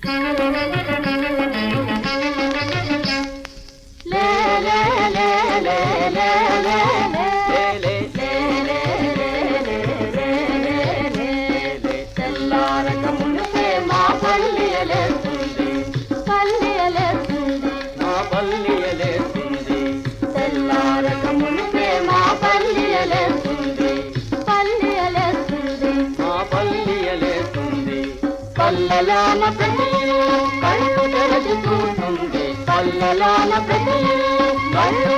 Thank you. చల్లలాల కళ్ళు తెరచి చూస్తుంది చల్లలాల కళ్ళు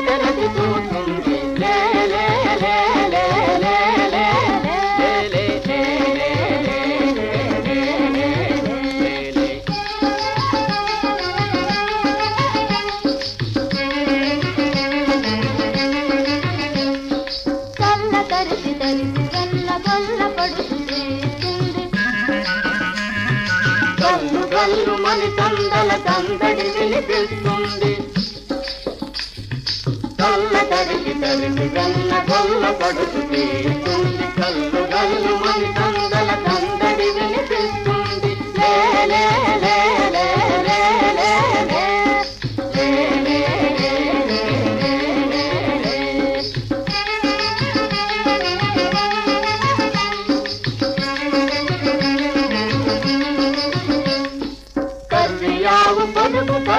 తొలి తొందల తందడి వినిపిస్తుంది. తొల్ల తరిగి తరిగి వెన్న కొల్ల పడుతు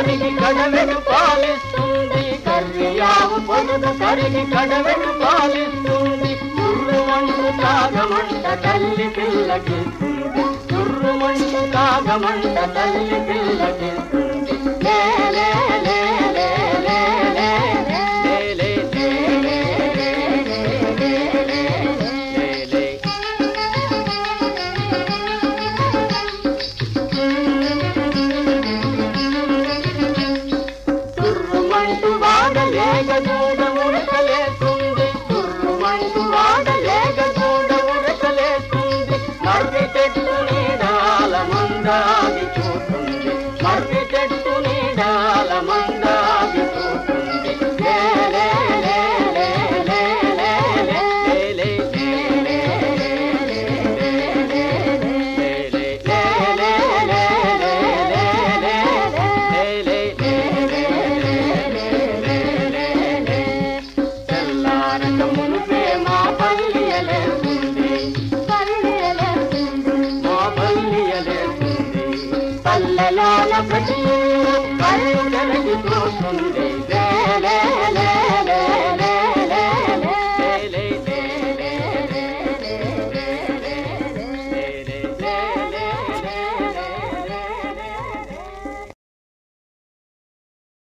కరిగి కడలను పాలిస్తుంది. కర్రియావు పొదుగు కరిగి కడలను పాలిస్తుంది. తుర్రుమండు కాగమంట తల్లి పిల్లకి. తుర్రుమండు కాగమంట తల్లి పిల్లకి. వాడలేక చూడ ఉడకలేస్తుంది తుర్రుమంటూ వాడలేక చూడ ఉడకలేస్తుంది మర్రి చెట్టు నీడాల మందాగి చూస్తుంది. మర్రి చెట్టు నీడా बजी अरे तो सुन रे